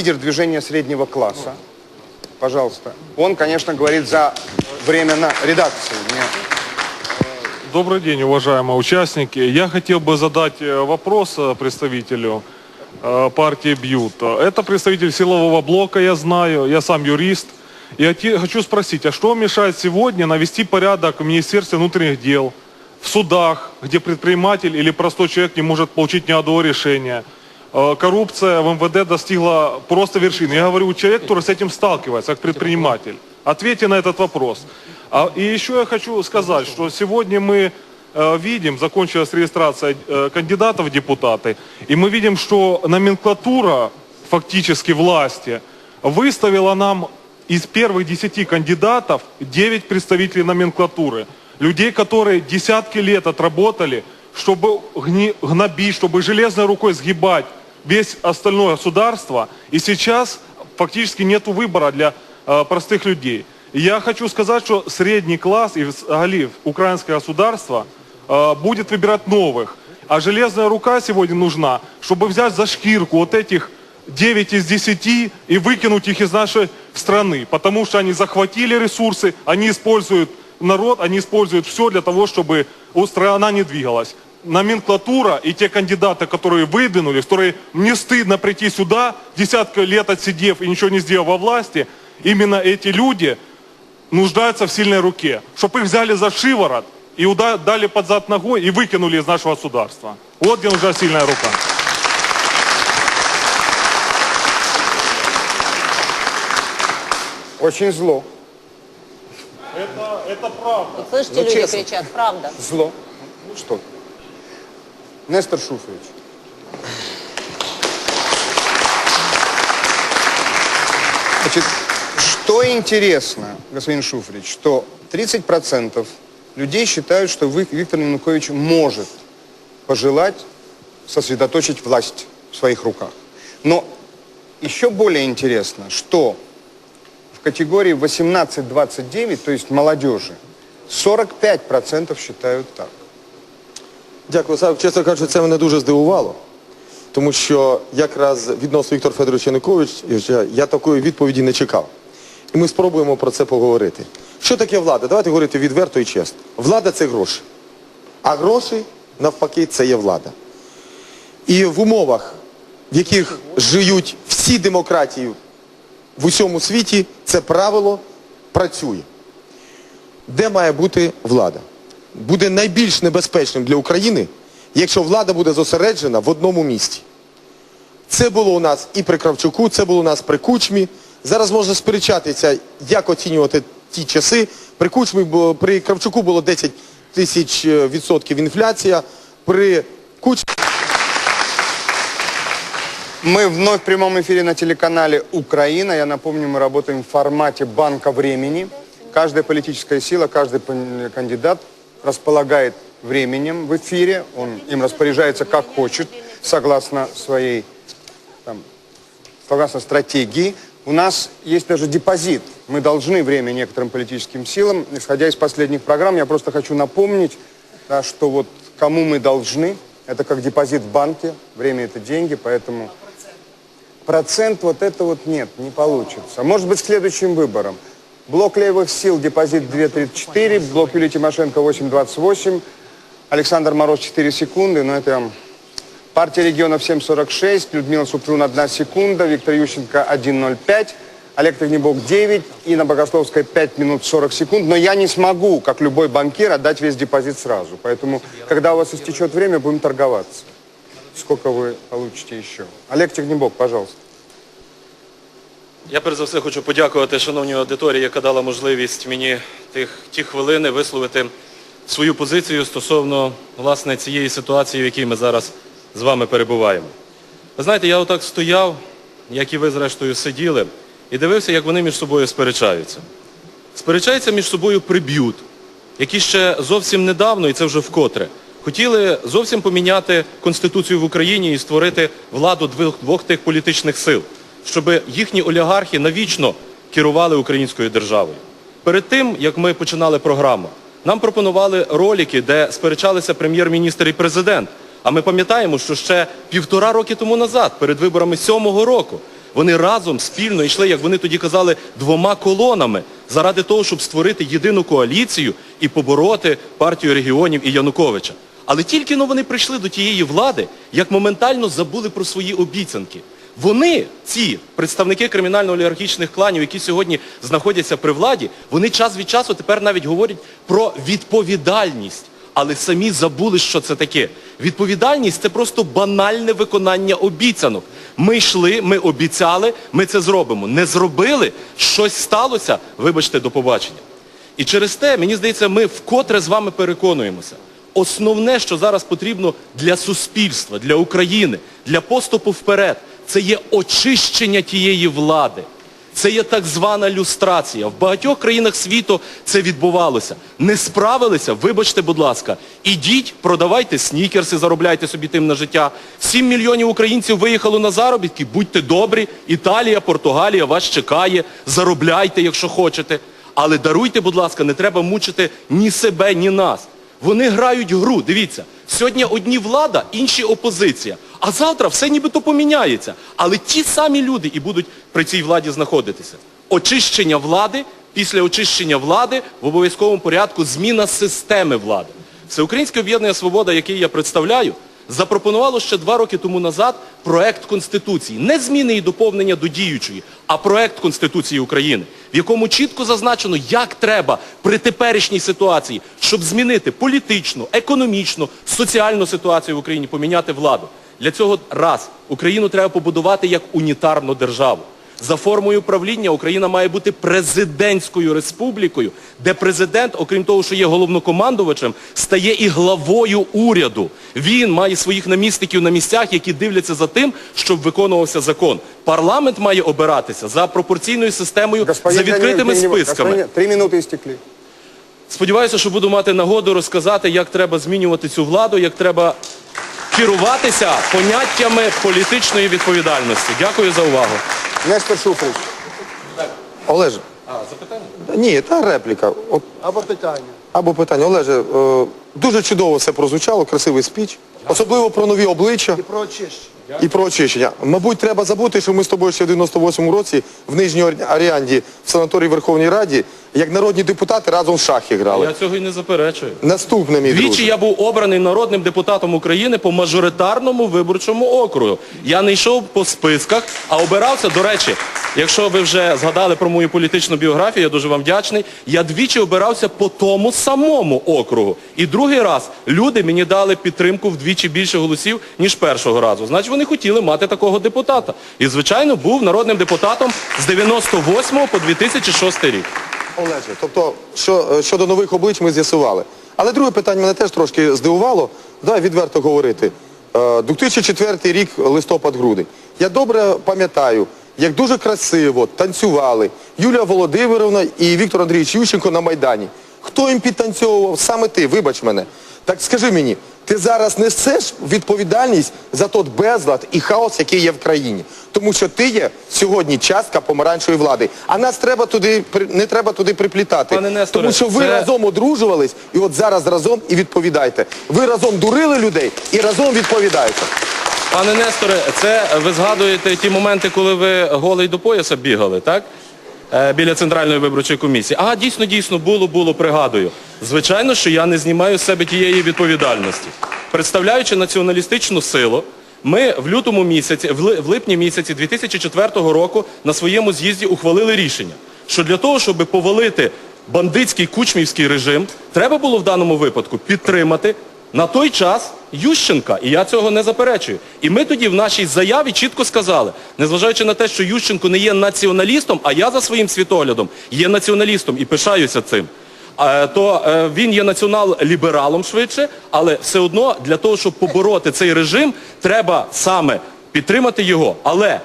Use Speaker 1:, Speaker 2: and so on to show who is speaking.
Speaker 1: лидер движения среднего класса. Пожалуйста. Он, конечно, говорит за время на редакции. Не-
Speaker 2: Добрый день, уважаемые участники. Я хотел бы задать э, вопрос э, представителю э, партии Бьют. Это представитель силового блока, я знаю, я сам юрист. Я хочу спросить, а что мешает сегодня навести порядок в Министерстве внутренних дел, в судах, где предприниматель или простой человек не может получить ни одного решения? Э, Коррупция в МВД достигла просто вершины. Я говорю, человек, который с этим сталкивается, как предприниматель. Ответьте на этот вопрос. А, и еще я хочу сказать, что сегодня мы э, видим, закончилась регистрация э, кандидатов в депутаты, и мы видим, что номенклатура фактически власти выставила нам из первых десяти кандидатов 9 представителей номенклатуры. Людей, которые десятки лет отработали, чтобы гни- гнобить, чтобы железной рукой сгибать весь остальное государство. И сейчас фактически нет выбора для э, простых людей. И я хочу сказать, что средний класс и взагалі украинское государство э, будет выбирать новых. А железная рука сегодня нужна, чтобы взять за шкирку вот этих 9 из 10 и выкинуть их из нашей страны. Потому что они захватили ресурсы, они используют народ, они используют все для того, чтобы у- страна не двигалась. Номенклатура и те кандидаты, которые выдвинули, которые не стыдно прийти сюда, десятка лет отсидев и ничего не сделав во власти, именно эти люди нуждаются в сильной руке. Чтобы их взяли за шиворот и дали под зад ногой и выкинули из нашего государства. Вот где нужна сильная рука.
Speaker 1: Очень зло.
Speaker 2: Это, это правда.
Speaker 3: Слышите,
Speaker 1: Ну,
Speaker 3: люди
Speaker 1: честно.
Speaker 3: кричат, правда.
Speaker 1: Зло. Ну что? Нестор Шуфович. Значит, что интересно, господин Шуфрич, что 30% людей считают, что Виктор Янукович может пожелать сосредоточить власть в своих руках. Но еще более интересно, что в категории 18-29, то есть молодежи, 45% считают так.
Speaker 4: Дякую, Сав. Чесно кажучи, це мене дуже здивувало. Тому що якраз відносно Віктора Федоровича Януковича я такої відповіді не чекав. І ми спробуємо про це поговорити. Що таке влада? Давайте говорити відверто і чесно. Влада це гроші. А гроші, навпаки, це є влада. І в умовах, в яких живуть всі демократії в усьому світі, це правило працює. Де має бути влада? Буде найбільш небезпечним для України, якщо влада буде зосереджена в одному місці. Це було у нас і при Кравчуку, це було у нас при Кучмі. Зараз можна сперечатися, як оцінювати ті часи. При Кучмі було, при Кравчуку було 10 тисяч е, відсотків інфляція. При Кучмі
Speaker 1: Мы вновь в прямом эфире на телеканале «Украина». Я напомню, мы работаем в формате банка времени. Каждая политическая сила, каждый пон- кандидат располагает временем в эфире. Он им распоряжается как хочет, согласно своей, там, согласно стратегии. У нас есть даже депозит. Мы должны время некоторым политическим силам. Исходя из последних программ, я просто хочу напомнить, да, что вот кому мы должны, это как депозит в банке. Время это деньги, поэтому процент вот это вот нет, не получится. Может быть, следующим выбором. Блок левых сил, депозит 2.34, блок Юлии Тимошенко 8.28, Александр Мороз 4 секунды, но это... м, Партия регионов 7.46, Людмила Супрун 1 секунда, Виктор Ющенко 1.05, Олег Огнебок 9, Инна Богословская 5 минут 40 секунд. Но я не смогу, как любой банкир, отдать весь депозит сразу. Поэтому, когда у вас истечет время, будем торговаться. Сколько вы получите еще? Олег Технебок, пожалуйста.
Speaker 5: Я перш за все хочу подякувати шановній аудиторії, яка дала можливість мені тих, ті хвилини висловити свою позицію стосовно власне цієї ситуації, в якій ми зараз з вами перебуваємо. Ви знаєте, я отак стояв, як і ви зрештою сиділи, і дивився, як вони між собою сперечаються. Сперечаються між собою приб'ют, які ще зовсім недавно, і це вже вкотре, хотіли зовсім поміняти Конституцію в Україні і створити владу двох, двох тих політичних сил, щоб їхні олігархи навічно керували українською державою. Перед тим, як ми починали програму, нам пропонували ролики, де сперечалися прем'єр-міністр і президент. А ми пам'ятаємо, що ще півтора роки тому назад, перед виборами сьомого року, Вони разом спільно йшли, як вони тоді казали, двома колонами заради того, щоб створити єдину коаліцію і побороти партію регіонів і Януковича. Але тільки но вони прийшли до тієї влади, як моментально забули про свої обіцянки. Вони, ці представники кримінально-олігархічних кланів, які сьогодні знаходяться при владі, вони час від часу тепер навіть говорять про відповідальність, але самі забули, що це таке. Відповідальність це просто банальне виконання обіцянок. Ми йшли, ми обіцяли, ми це зробимо. Не зробили, щось сталося, вибачте, до побачення. І через те, мені здається, ми вкотре з вами переконуємося. Основне, що зараз потрібно для суспільства, для України, для поступу вперед, це є очищення тієї влади. Це є так звана люстрація. В багатьох країнах світу це відбувалося. Не справилися, вибачте, будь ласка, ідіть, продавайте снікерси, заробляйте собі тим на життя. Сім мільйонів українців виїхало на заробітки, будьте добрі, Італія, Португалія вас чекає, заробляйте, якщо хочете. Але даруйте, будь ласка, не треба мучити ні себе, ні нас. Вони грають гру. Дивіться, сьогодні одні влада, інші опозиція. А завтра все нібито поміняється. Але ті самі люди і будуть при цій владі знаходитися. Очищення влади, після очищення влади в обов'язковому порядку зміна системи влади. Всеукраїнське об'єднання Свобода, яке я представляю, запропонувало ще два роки тому назад проект Конституції. Не зміни і доповнення до діючої, а проект Конституції України, в якому чітко зазначено, як треба при теперішній ситуації, щоб змінити політичну, економічну, соціальну ситуацію в Україні, поміняти владу. Для цього раз Україну треба побудувати як унітарну державу. За формою правління Україна має бути президентською республікою, де президент, окрім того, що є головнокомандувачем, стає і главою уряду. Він має своїх намісників на місцях, які дивляться за тим, щоб виконувався закон. Парламент має обиратися за пропорційною системою,
Speaker 1: Господин
Speaker 5: за відкритими
Speaker 1: Леонид
Speaker 5: списками.
Speaker 1: господин- Три минуты истекли.
Speaker 5: Сподіваюся, що буду мати нагоду розказати, як треба змінювати цю владу, як треба керуватися поняттями політичної відповідальності. Дякую за увагу.
Speaker 1: Нестор Шуфрич.
Speaker 4: Олеже. А, запитання? Ні, та репліка. От,
Speaker 1: Або питання.
Speaker 4: або питання. Олеже, е, дуже чудово все прозвучало, красивий спіч. Особливо про нові обличчя.
Speaker 1: І Про очищення.
Speaker 4: І про очищення. Мабуть, треба забути, що ми з тобою ще в 98-му році в Нижній аріанді Оріанді в санаторії Верховній Раді, як народні депутати разом в шахи грали.
Speaker 5: Я цього і не заперечую.
Speaker 4: Наступне, мій
Speaker 5: Двічі
Speaker 4: друже.
Speaker 5: я був обраний народним депутатом України по мажоритарному виборчому округу. Я не йшов по списках, а обирався, до речі, якщо ви вже згадали про мою політичну біографію, я дуже вам вдячний. Я двічі обирався по тому самому округу. І другий раз люди мені дали підтримку вдвічі більше голосів, ніж першого разу. Значить, вони хотіли мати такого депутата. І, звичайно, був народним депутатом з 98 по 2006 рік.
Speaker 4: Олеже, тобто, що, е, щодо нових облич ми з'ясували. Але друге питання мене теж трошки здивувало. Давай відверто говорити. Е, 2004 рік, листопад-грудень. Я добре пам'ятаю, як дуже красиво танцювали Юлія Володимировна і Віктор Андрійович Ющенко на Майдані. Хто їм підтанцьовував? Саме ти, вибач мене. Так скажи мені, ти зараз несеш відповідальність за той безлад і хаос, який є в країні. Тому що ти є сьогодні частка помаранчевої влади. А нас треба туди не треба туди приплітати.
Speaker 5: Пане Несторе,
Speaker 4: тому що ви
Speaker 5: це-
Speaker 4: разом одружувались, і от зараз разом і відповідайте. Ви разом дурили людей і разом відповідаєте.
Speaker 5: Пане Несторе, це ви згадуєте ті моменти, коли ви голий до пояса бігали, так? Е, Біля Центральної виборчої комісії. А, дійсно, дійсно, було, було, пригадую. Звичайно, що я не знімаю з себе тієї відповідальності. Представляючи націоналістичну силу, ми в лютому місяці, в липні місяці 2004 року на своєму з'їзді ухвалили рішення, що для того, щоб повалити бандитський кучмівський режим, треба було в даному випадку підтримати на той час Ющенка, і я цього не заперечую. І ми тоді в нашій заяві чітко сказали, незважаючи на те, що Ющенко не є націоналістом, а я за своїм світоглядом є націоналістом і пишаюся цим. е, То е, він є націонал-лібералом швидше, але все одно для того, щоб побороти цей режим, треба саме підтримати його. Але